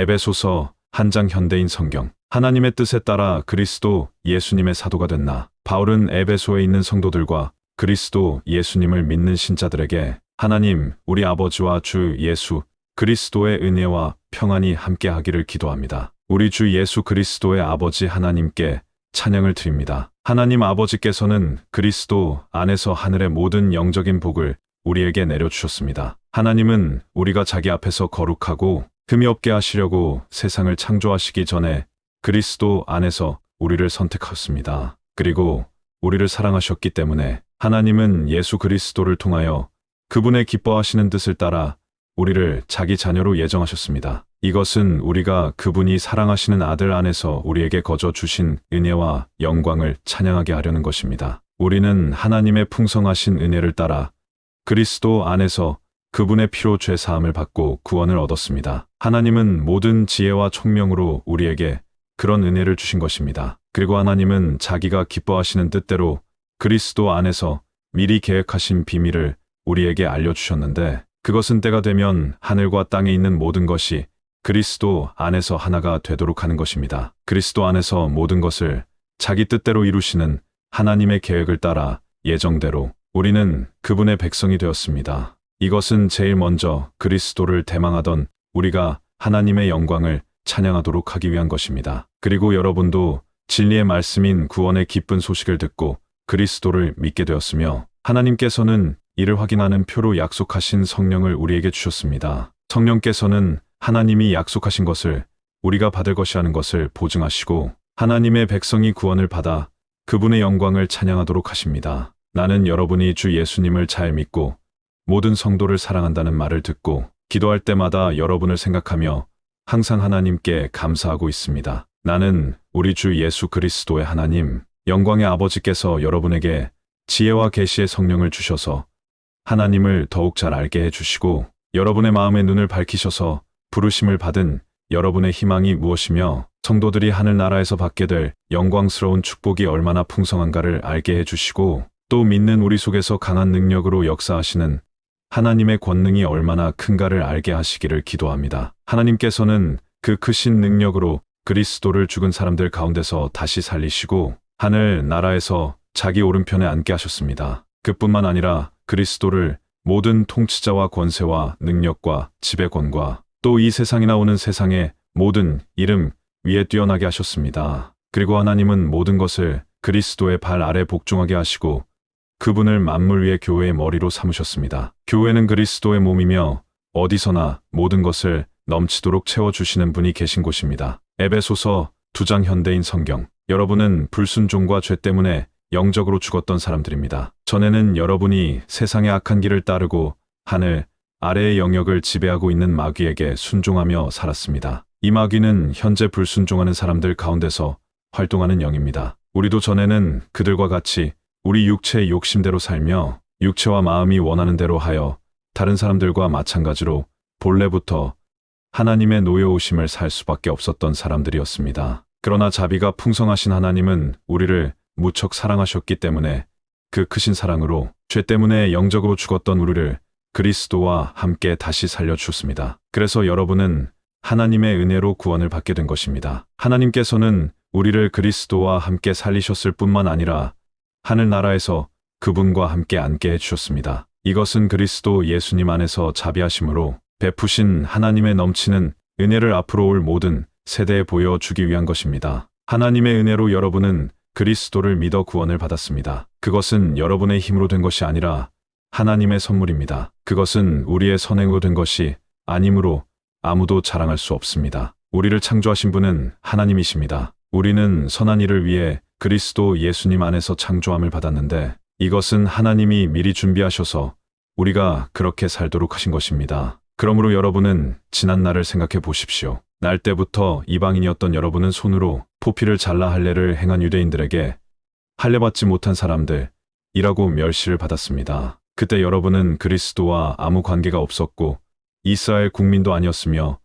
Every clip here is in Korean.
에베소서 한 장 현대인 성경. 하나님의 뜻에 따라 그리스도 예수님의 사도가 됐나. 바울은 에베소에 있는 성도들과 그리스도 예수님을 믿는 신자들에게 하나님, 우리 아버지와 주 예수 그리스도의 은혜와 평안이 함께하기를 기도합니다. 우리 주 예수 그리스도의 아버지 하나님께 찬양을 드립니다. 하나님 아버지께서는 그리스도 안에서 하늘의 모든 영적인 복을 우리에게 내려주셨습니다. 하나님은 우리가 자기 앞에서 거룩하고 흠이 없게 하시려고 세상을 창조하시기 전에 그리스도 안에서 우리를 선택하셨습니다. 그리고 우리를 사랑하셨기 때문에 하나님은 예수 그리스도를 통하여 그분의 기뻐하시는 뜻을 따라 우리를 자기 자녀로 예정하셨습니다. 이것은 우리가 그분이 사랑하시는 아들 안에서 우리에게 거저 주신 은혜와 영광을 찬양하게 하려는 것입니다. 우리는 하나님의 풍성하신 은혜를 따라 그리스도 안에서 그분의 피로 죄 사함을 받고 구원을 얻었습니다. 하나님은 모든 지혜와 총명으로 우리에게 그런 은혜를 주신 것입니다. 그리고 하나님은 자기가 기뻐하시는 뜻대로 그리스도 안에서 미리 계획하신 비밀을 우리에게 알려주셨는데 그것은 때가 되면 하늘과 땅에 있는 모든 것이 그리스도 안에서 하나가 되도록 하는 것입니다. 그리스도 안에서 모든 것을 자기 뜻대로 이루시는 하나님의 계획을 따라 예정대로 우리는 그분의 백성이 되었습니다. 이것은 제일 먼저 그리스도를 대망하던 우리가 하나님의 영광을 찬양하도록 하기 위한 것입니다. 그리고 여러분도 진리의 말씀인 구원의 기쁜 소식을 듣고 그리스도를 믿게 되었으며 하나님께서는 이를 확인하는 표로 약속하신 성령을 우리에게 주셨습니다. 성령께서는 하나님이 약속하신 것을 우리가 받을 것이라는 것을 보증하시고 하나님의 백성이 구원을 받아 그분의 영광을 찬양하도록 하십니다. 나는 여러분이 주 예수님을 잘 믿고 모든 성도를 사랑한다는 말을 듣고 기도할 때마다 여러분을 생각하며 항상 하나님께 감사하고 있습니다. 나는 우리 주 예수 그리스도의 하나님, 영광의 아버지께서 여러분에게 지혜와 계시의 성령을 주셔서 하나님을 더욱 잘 알게 해주시고 여러분의 마음의 눈을 밝히셔서 부르심을 받은 여러분의 희망이 무엇이며 성도들이 하늘나라에서 받게 될 영광스러운 축복이 얼마나 풍성한가를 알게 해주시고 또 믿는 우리 속에서 강한 능력으로 역사하시는 하나님의 권능이 얼마나 큰가를 알게 하시기를 기도합니다. 하나님께서는 그 크신 능력으로 그리스도를 죽은 사람들 가운데서 다시 살리시고 하늘 나라에서 자기 오른편에 앉게 하셨습니다. 그뿐만 아니라 그리스도를 모든 통치자와 권세와 능력과 지배권과 또 이 세상이나 오는 세상의 모든 이름 위에 뛰어나게 하셨습니다. 그리고 하나님은 모든 것을 그리스도의 발 아래 복종하게 하시고 그분을 만물 위의 교회의 머리로 삼으셨습니다. 교회는 그리스도의 몸이며 어디서나 모든 것을 넘치도록 채워주시는 분이 계신 곳입니다. 에베소서 두장 현대인 성경. 여러분은 불순종과 죄 때문에 영적으로 죽었던 사람들입니다. 전에는 여러분이 세상의 악한 길을 따르고 하늘 아래의 영역을 지배하고 있는 마귀에게 순종하며 살았습니다. 이 마귀는 현재 불순종하는 사람들 가운데서 활동하는 영입니다. 우리도 전에는 그들과 같이 우리 육체의 욕심대로 살며 육체와 마음이 원하는 대로 하여 다른 사람들과 마찬가지로 본래부터 하나님의 노여우심을 살 수밖에 없었던 사람들이었습니다. 그러나 자비가 풍성하신 하나님은 우리를 무척 사랑하셨기 때문에 그 크신 사랑으로 죄 때문에 영적으로 죽었던 우리를 그리스도와 함께 다시 살려주셨습니다. 그래서 여러분은 하나님의 은혜로 구원을 받게 된 것입니다. 하나님께서는 우리를 그리스도와 함께 살리셨을 뿐만 아니라 하늘나라에서 그분과 함께 앉게 해주셨습니다. 이것은 그리스도 예수님 안에서 자비하심으로 베푸신 하나님의 넘치는 은혜를 앞으로 올 모든 세대에 보여주기 위한 것입니다. 하나님의 은혜로 여러분은 그리스도를 믿어 구원을 받았습니다. 그것은 여러분의 힘으로 된 것이 아니라 하나님의 선물입니다. 그것은 우리의 선행으로 된 것이 아니므로 아무도 자랑할 수 없습니다. 우리를 창조하신 분은 하나님이십니다. 우리는 선한 일을 위해 그리스도 예수님 안에서 창조함을 받았는데 이것은 하나님이 미리 준비하셔서 우리가 그렇게 살도록 하신 것입니다. 그러므로 여러분은 지난 날을 생각해 보십시오. 날 때부터 이방인이었던 여러분은 손으로 포피를 잘라 할례를 행한 유대인들에게 할례받지 못한 사람들이라고 멸시를 받았습니다. 그때 여러분은 그리스도와 아무 관계가 없었고 이스라엘 국민도 아니었으며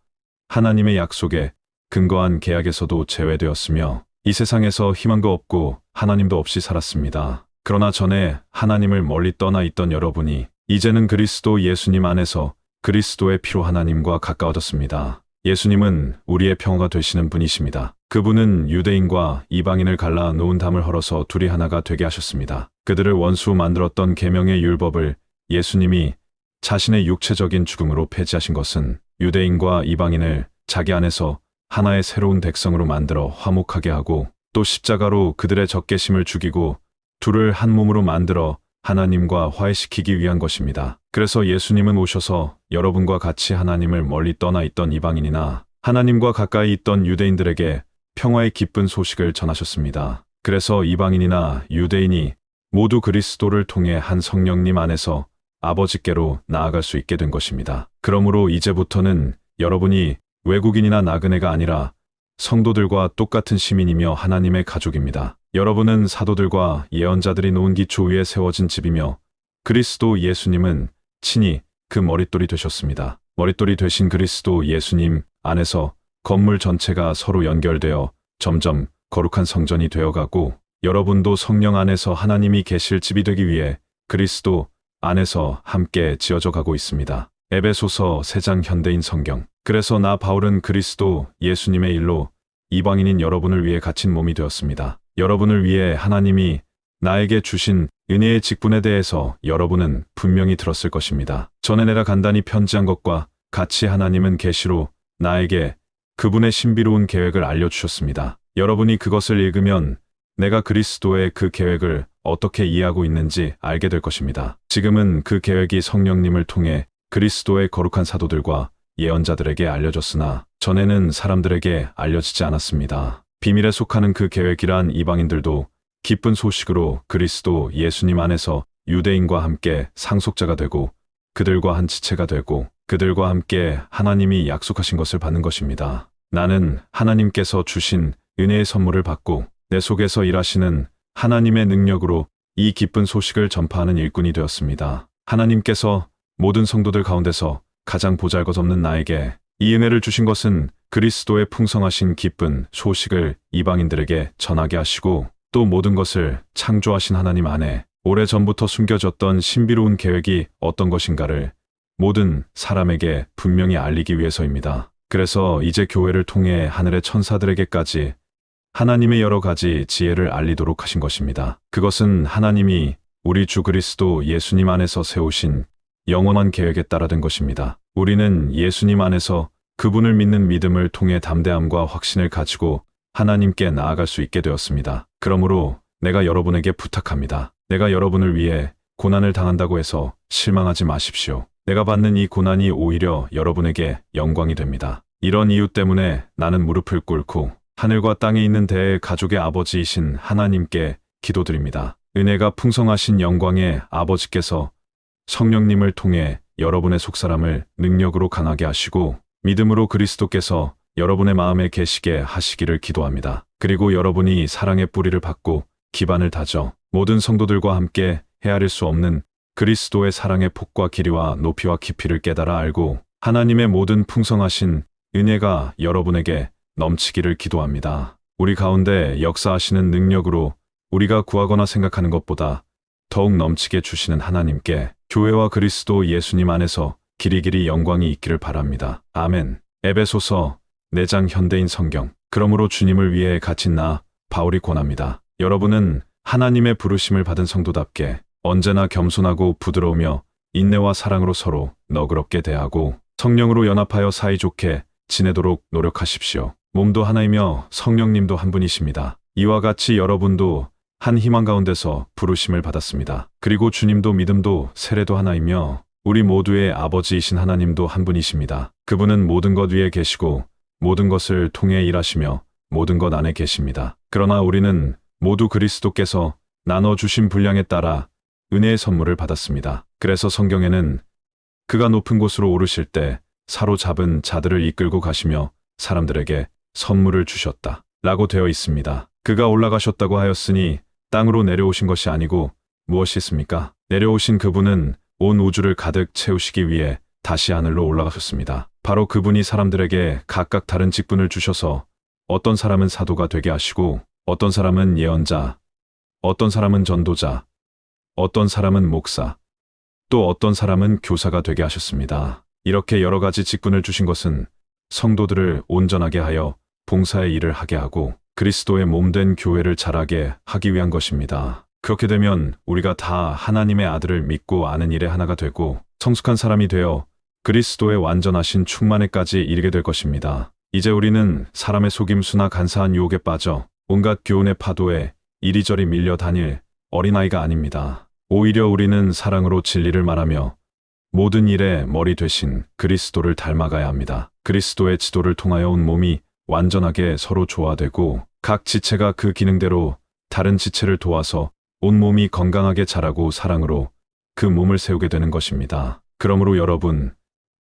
하나님의 약속에 근거한 계약에서도 제외되었으며 이 세상에서 희망도 없고 하나님도 없이 살았습니다. 그러나 전에 하나님을 멀리 떠나 있던 여러분이 이제는 그리스도 예수님 안에서 그리스도의 피로 하나님과 가까워졌습니다. 예수님은 우리의 평화가 되시는 분이십니다. 그분은 유대인과 이방인을 갈라 놓은 담을 헐어서 둘이 하나가 되게 하셨습니다. 그들을 원수 만들었던 계명의 율법을 예수님이 자신의 육체적인 죽음으로 폐지하신 것은 유대인과 이방인을 자기 안에서 하나의 새로운 백성으로 만들어 화목하게 하고 또 십자가로 그들의 적개심을 죽이고 둘을 한 몸으로 만들어 하나님과 화해시키기 위한 것입니다. 그래서 예수님은 오셔서 여러분과 같이 하나님을 멀리 떠나 있던 이방인이나 하나님과 가까이 있던 유대인들에게 평화의 기쁜 소식을 전하셨습니다. 그래서 이방인이나 유대인이 모두 그리스도를 통해 한 성령님 안에서 아버지께로 나아갈 수 있게 된 것입니다. 그러므로 이제부터는 여러분이 외국인이나 나그네가 아니라 성도들과 똑같은 시민이며 하나님의 가족입니다. 여러분은 사도들과 예언자들이 놓은 기초 위에 세워진 집이며 그리스도 예수님은 친히 그 머릿돌이 되셨습니다. 머릿돌이 되신 그리스도 예수님 안에서 건물 전체가 서로 연결되어 점점 거룩한 성전이 되어가고 여러분도 성령 안에서 하나님이 계실 집이 되기 위해 그리스도 안에서 함께 지어져 가고 있습니다. 에베소서 3장 현대인 성경. 그래서 나 바울은 그리스도 예수님의 일로 이방인인 여러분을 위해 갇힌 몸이 되었습니다. 여러분을 위해 하나님이 나에게 주신 은혜의 직분에 대해서 여러분은 분명히 들었을 것입니다. 전에 내가 간단히 편지한 것과 같이 하나님은 계시로 나에게 그분의 신비로운 계획을 알려주셨습니다. 여러분이 그것을 읽으면 내가 그리스도의 그 계획을 어떻게 이해하고 있는지 알게 될 것입니다. 지금은 그 계획이 성령님을 통해 그리스도의 거룩한 사도들과 예언자들에게 알려졌으나 전에는 사람들에게 알려지지 않았습니다. 비밀에 속하는 그 계획이란 이방인들도 기쁜 소식으로 그리스도 예수님 안에서 유대인과 함께 상속자가 되고 그들과 한 지체가 되고 그들과 함께 하나님이 약속하신 것을 받는 것입니다. 나는 하나님께서 주신 은혜의 선물을 받고 내 속에서 일하시는 하나님의 능력으로 이 기쁜 소식을 전파하는 일꾼이 되었습니다. 하나님께서 모든 성도들 가운데서 가장 보잘것없는 나에게 이 은혜를 주신 것은 그리스도의 풍성하신 기쁜 소식을 이방인들에게 전하게 하시고 또 모든 것을 창조하신 하나님 안에 오래전부터 숨겨졌던 신비로운 계획이 어떤 것인가를 모든 사람에게 분명히 알리기 위해서입니다. 그래서 이제 교회를 통해 하늘의 천사들에게까지 하나님의 여러 가지 지혜를 알리도록 하신 것입니다. 그것은 하나님이 우리 주 그리스도 예수님 안에서 세우신 영원한 계획에 따라 된 것입니다. 우리는 예수님 안에서 그분을 믿는 믿음을 통해 담대함과 확신을 가지고 하나님께 나아갈 수 있게 되었습니다. 그러므로 내가 여러분에게 부탁합니다. 내가 여러분을 위해 고난을 당한다고 해서 실망하지 마십시오. 내가 받는 이 고난이 오히려 여러분에게 영광이 됩니다. 이런 이유 때문에 나는 무릎을 꿇고 하늘과 땅에 있는 대의 가족의 아버지이신 하나님께 기도드립니다. 은혜가 풍성하신 영광의 아버지께서 성령님을 통해 여러분의 속사람을 능력으로 강하게 하시고 믿음으로 그리스도께서 여러분의 마음에 계시게 하시기를 기도합니다. 그리고 여러분이 사랑의 뿌리를 받고 기반을 다져 모든 성도들과 함께 헤아릴 수 없는 그리스도의 사랑의 폭과 길이와 높이와 깊이를 깨달아 알고 하나님의 모든 풍성하신 은혜가 여러분에게 넘치기를 기도합니다. 우리 가운데 역사하시는 능력으로 우리가 구하거나 생각하는 것보다 더욱 넘치게 주시는 하나님께 교회와 그리스도 예수님 안에서 길이 길이 영광이 있기를 바랍니다. 아멘. 에베소서 4장 현대인 성경. 그러므로 주님을 위해 갇힌 나 바울이 권합니다. 여러분은 하나님의 부르심을 받은 성도답게 언제나 겸손하고 부드러우며 인내와 사랑으로 서로 너그럽게 대하고 성령으로 연합하여 사이좋게 지내도록 노력하십시오. 몸도 하나이며 성령님도 한 분이십니다. 이와 같이 여러분도 한 희망 가운데서 부르심을 받았습니다. 그리고 주님도 믿음도 세례도 하나이며 우리 모두의 아버지이신 하나님도 한 분이십니다. 그분은 모든 것 위에 계시고 모든 것을 통해 일하시며 모든 것 안에 계십니다. 그러나 우리는 모두 그리스도께서 나눠주신 분량에 따라 은혜의 선물을 받았습니다. 그래서 성경에는 그가 높은 곳으로 오르실 때 사로잡은 자들을 이끌고 가시며 사람들에게 선물을 주셨다. 라고 되어 있습니다. 그가 올라가셨다고 하였으니 땅으로 내려오신 것이 아니고 무엇이 있습니까? 내려오신 그분은 온 우주를 가득 채우시기 위해 다시 하늘로 올라가셨습니다. 바로 그분이 사람들에게 각각 다른 직분을 주셔서 어떤 사람은 사도가 되게 하시고 어떤 사람은 예언자, 어떤 사람은 전도자, 어떤 사람은 목사, 또 어떤 사람은 교사가 되게 하셨습니다. 이렇게 여러 가지 직분을 주신 것은 성도들을 온전하게 하여 봉사의 일을 하게 하고 그리스도의 몸된 교회를 자라게 하기 위한 것입니다. 그렇게 되면 우리가 다 하나님의 아들을 믿고 아는 일에 하나가 되고 성숙한 사람이 되어 그리스도의 완전하신 충만에까지 이르게 될 것입니다. 이제 우리는 사람의 속임수나 간사한 유혹에 빠져 온갖 교훈의 파도에 이리저리 밀려 다닐 어린아이가 아닙니다. 오히려 우리는 사랑으로 진리를 말하며 모든 일의 머리 되신 그리스도를 닮아가야 합니다. 그리스도의 지도를 통하여 온 몸이 완전하게 서로 조화되고 각 지체가 그 기능대로 다른 지체를 도와서 온 몸이 건강하게 자라고 사랑으로 그 몸을 세우게 되는 것입니다. 그러므로 여러분,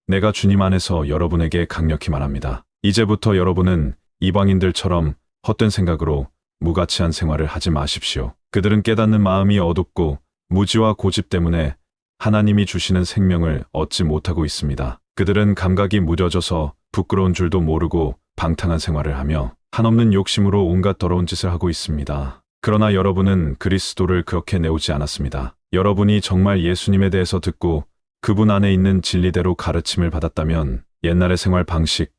내가 주님 안에서 여러분에게 강력히 말합니다. 이제부터 여러분은 이방인들처럼 헛된 생각으로 무가치한 생활을 하지 마십시오. 그들은 깨닫는 마음이 어둡고 무지와 고집 때문에 하나님이 주시는 생명을 얻지 못하고 있습니다. 그들은 감각이 무뎌져서 부끄러운 줄도 모르고 방탕한 생활을 하며 한없는 욕심으로 온갖 더러운 짓을 하고 있습니다. 그러나 여러분은 그리스도를 그렇게 내오지 않았습니다. 여러분이 정말 예수님에 대해서 듣고 그분 안에 있는 진리대로 가르침을 받았다면 옛날의 생활 방식,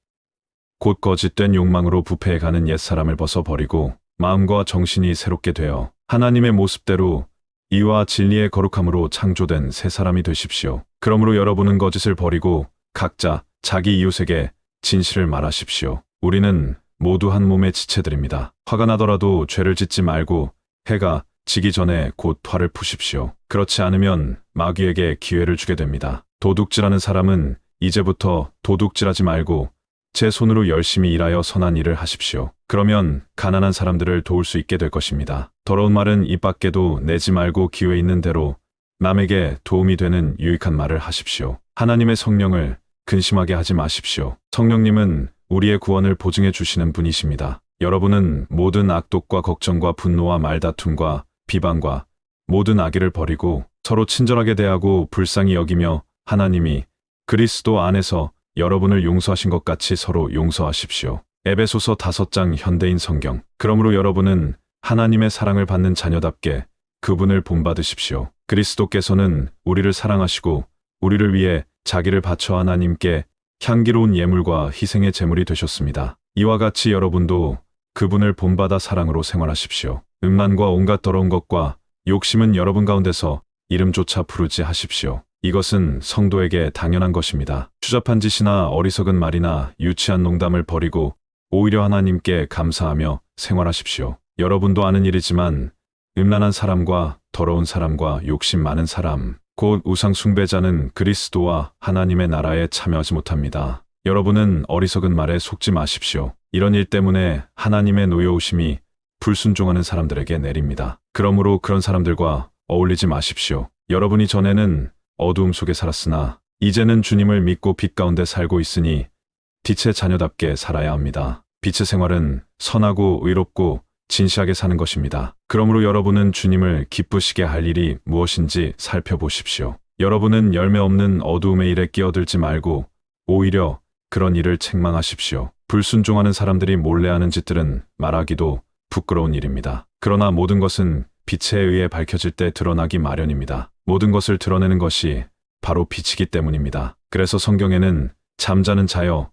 곧 거짓된 욕망으로 부패해가는 옛사람을 벗어버리고 마음과 정신이 새롭게 되어 하나님의 모습대로 이와 진리의 거룩함으로 창조된 새 사람이 되십시오. 그러므로 여러분은 거짓을 버리고 각자 자기 이웃에게 진실을 말하십시오. 우리는 모두 한 몸의 지체들입니다. 화가 나더라도 죄를 짓지 말고 해가 지기 전에 곧 화를 푸십시오. 그렇지 않으면 마귀에게 기회를 주게 됩니다. 도둑질하는 사람은 이제부터 도둑질하지 말고 제 손으로 열심히 일하여 선한 일을 하십시오. 그러면 가난한 사람들을 도울 수 있게 될 것입니다. 더러운 말은 입 밖에도 내지 말고 기회 있는 대로 남에게 도움이 되는 유익한 말을 하십시오. 하나님의 성령을 근심하게 하지 마십시오. 성령님은 우리의 구원을 보증해 주시는 분이십니다. 여러분은 모든 악독과 걱정과 분노와 말다툼과 비방과 모든 악의를 버리고 서로 친절하게 대하고 불쌍히 여기며 하나님이 그리스도 안에서 여러분을 용서하신 것 같이 서로 용서하십시오. 에베소서 5장 현대인 성경. 그러므로 여러분은 하나님의 사랑을 받는 자녀답게 그분을 본받으십시오. 그리스도께서는 우리를 사랑하시고 우리를 위해 자기를 바쳐 하나님께 향기로운 예물과 희생의 제물이 되셨습니다. 이와 같이 여러분도 그분을 본받아 사랑으로 생활하십시오. 음란과 온갖 더러운 것과 욕심은 여러분 가운데서 이름조차 부르지 하십시오. 이것은 성도에게 당연한 것입니다. 추잡한 짓이나 어리석은 말이나 유치한 농담을 버리고 오히려 하나님께 감사하며 생활하십시오. 여러분도 아는 일이지만 음란한 사람과 더러운 사람과 욕심 많은 사람, 곧 우상 숭배자는 그리스도와 하나님의 나라에 참여하지 못합니다. 여러분은 어리석은 말에 속지 마십시오. 이런 일 때문에 하나님의 노여우심이 불순종하는 사람들에게 내립니다. 그러므로 그런 사람들과 어울리지 마십시오. 여러분이 전에는 어두움 속에 살았으나 이제는 주님을 믿고 빛 가운데 살고 있으니 빛의 자녀답게 살아야 합니다. 빛의 생활은 선하고 의롭고 진시하게 사는 것입니다. 그러므로 여러분은 주님을 기쁘시게 할 일이 무엇인지 살펴보십시오. 여러분은 열매 없는 어두움의 일에 끼어들지 말고 오히려 그런 일을 책망하십시오. 불순종하는 사람들이 몰래 하는 짓들은 말하기도 부끄러운 일입니다. 그러나 모든 것은 빛에 의해 밝혀질 때 드러나기 마련입니다. 모든 것을 드러내는 것이 바로 빛이기 때문입니다. 그래서 성경에는 잠자는 자여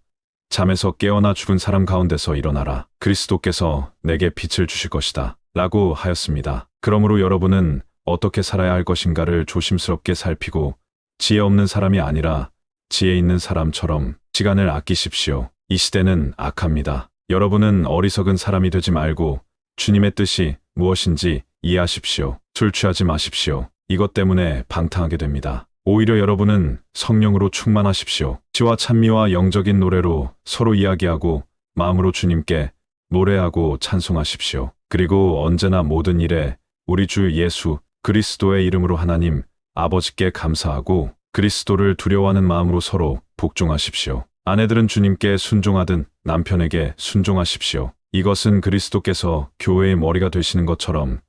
잠에서 깨어나 죽은 사람 가운데서 일어나라. 그리스도께서 내게 빛을 주실 것이다. 라고 하였습니다. 그러므로 여러분은 어떻게 살아야 할 것인가를 조심스럽게 살피고 지혜 없는 사람이 아니라 지혜 있는 사람처럼 시간을 아끼십시오. 이 시대는 악합니다. 여러분은 어리석은 사람이 되지 말고 주님의 뜻이 무엇인지 이해하십시오. 술 취하지 마십시오. 이것 때문에 방탕하게 됩니다. 오히려 여러분은 성령으로 충만하십시오. 지와 찬미와 영적인 노래로 서로 이야기하고 마음으로 주님께 노래하고 찬송하십시오. 그리고 언제나 모든 일에 우리 주 예수 그리스도의 이름으로 하나님 아버지께 감사하고 그리스도를 두려워하는 마음으로 서로 복종하십시오. 아내들은 주님께 순종하듯 남편에게 순종하십시오. 이것은 그리스도께서 교회의 머리가 되시는 것처럼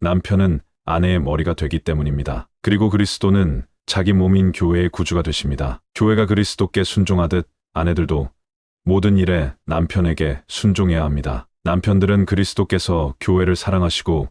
남편은 아내의 머리가 되기 때문입니다. 그리고 그리스도는 자기 몸인 교회의 구주가 되십니다. 교회가 그리스도께 순종하듯 아내들도 모든 일에 남편에게 순종해야 합니다. 남편들은 그리스도께서 교회를 사랑하시고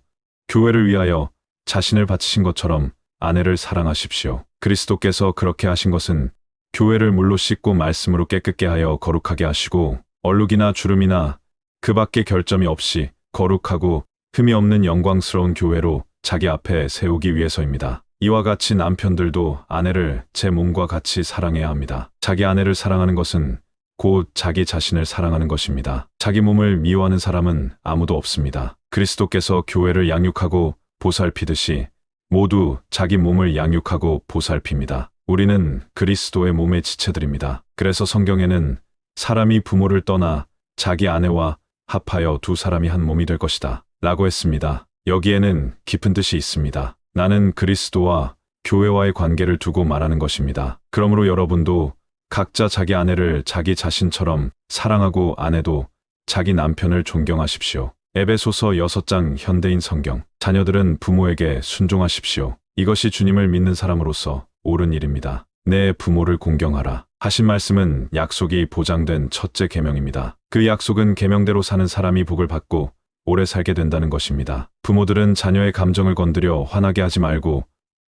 교회를 위하여 자신을 바치신 것처럼 아내를 사랑하십시오. 그리스도께서 그렇게 하신 것은 교회를 물로 씻고 말씀으로 깨끗게 하여 거룩하게 하시고 얼룩이나 주름이나 그 밖에 결점이 없이 거룩하고 흠이 없는 영광스러운 교회로 자기 앞에 세우기 위해서입니다. 이와 같이 남편들도 아내를 제 몸과 같이 사랑해야 합니다. 자기 아내를 사랑하는 것은 곧 자기 자신을 사랑하는 것입니다. 자기 몸을 미워하는 사람은 아무도 없습니다. 그리스도께서 교회를 양육하고 보살피듯이 모두 자기 몸을 양육하고 보살핍니다. 우리는 그리스도의 몸의 지체들입니다. 그래서 성경에는 사람이 부모를 떠나 자기 아내와 합하여 두 사람이 한 몸이 될 것이다. 라고 했습니다. 여기에는 깊은 뜻이 있습니다. 나는 그리스도와 교회와의 관계를 두고 말하는 것입니다. 그러므로 여러분도 각자 자기 아내를 자기 자신처럼 사랑하고 아내도 자기 남편을 존경하십시오. 에베소서 6장 현대인 성경. 자녀들은 부모에게 순종하십시오. 이것이 주님을 믿는 사람으로서 옳은 일입니다. 내 부모를 공경하라. 하신 말씀은 약속이 보장된 첫째 계명입니다. 그 약속은 계명대로 사는 사람이 복을 받고 오래 살게 된다는 것입니다. 부모들은 자녀의 감정을 건드려 화나게 하지 말고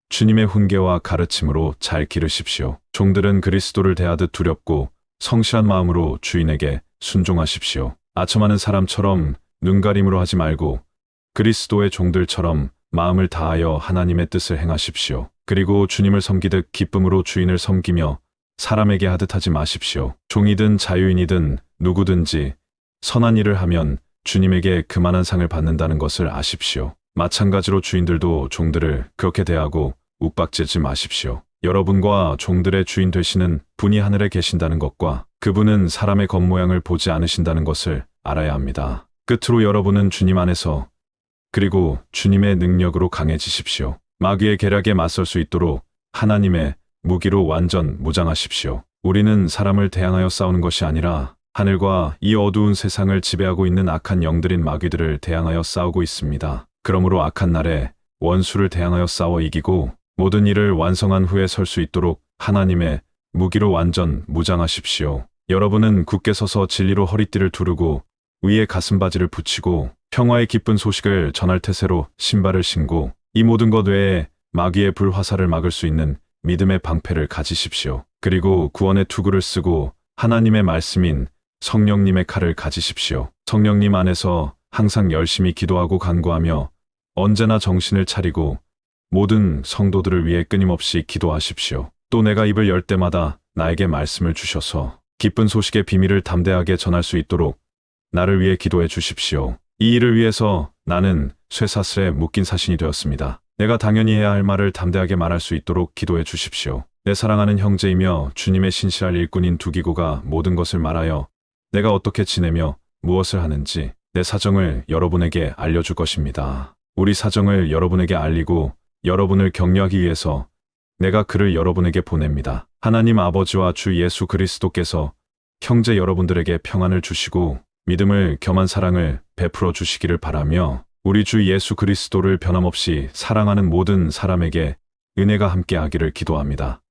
주님의 훈계와 가르침으로 잘 기르십시오. 종들은 그리스도를 대하듯 두렵고 성실한 마음으로 주인에게 순종하십시오. 아첨하는 사람처럼 눈가림으로 하지 말고 그리스도의 종들처럼 마음을 다하여 하나님의 뜻을 행하십시오. 그리고 주님을 섬기듯 기쁨으로 주인을 섬기며 사람에게 하듯 하지 마십시오. 종이든 자유인이든 누구든지 선한 일을 하면 주님에게 그만한 상을 받는다는 것을 아십시오. 마찬가지로 주인들도 종들을 그렇게 대하고 욱박지지 마십시오. 여러분과 종들의 주인 되시는 분이 하늘에 계신다는 것과 그분은 사람의 겉모양을 보지 않으신다는 것을 알아야 합니다. 끝으로 여러분은 주님 안에서 그리고 주님의 능력으로 강해지십시오. 마귀의 계략에 맞설 수 있도록 하나님의 무기로 완전 무장하십시오. 우리는 사람을 대항하여 싸우는 것이 아니라 하늘과 이 어두운 세상을 지배하고 있는 악한 영들인 마귀들을 대항하여 싸우고 있습니다. 그러므로 악한 날에 원수를 대항하여 싸워 이기고 모든 일을 완성한 후에 설 수 있도록 하나님의 무기로 완전 무장하십시오. 여러분은 굳게 서서 진리로 허리띠를 두르고 위에 가슴바지를 붙이고 평화의 기쁜 소식을 전할 태세로 신발을 신고 이 모든 것 외에 마귀의 불화살을 막을 수 있는 믿음의 방패를 가지십시오. 그리고 구원의 투구를 쓰고 하나님의 말씀인 성령님의 칼을 가지십시오. 성령님 안에서 항상 열심히 기도하고 간구하며 언제나 정신을 차리고 모든 성도들을 위해 끊임없이 기도하십시오. 또 내가 입을 열 때마다 나에게 말씀을 주셔서 기쁜 소식의 비밀을 담대하게 전할 수 있도록 나를 위해 기도해 주십시오. 이 일을 위해서 나는 쇠사슬에 묶인 사신이 되었습니다. 내가 당연히 해야 할 말을 담대하게 말할 수 있도록 기도해 주십시오. 내 사랑하는 형제이며 주님의 신실할 일꾼인 두기고가 모든 것을 말하여 내가 어떻게 지내며 무엇을 하는지 내 사정을 여러분에게 알려줄 것입니다. 우리 사정을 여러분에게 알리고 여러분을 격려하기 위해서 내가 그를 여러분에게 보냅니다. 하나님 아버지와 주 예수 그리스도께서 형제 여러분들에게 평안을 주시고 믿음을 겸한 사랑을 베풀어 주시기를 바라며 우리 주 예수 그리스도를 변함없이 사랑하는 모든 사람에게 은혜가 함께하기를 기도합니다.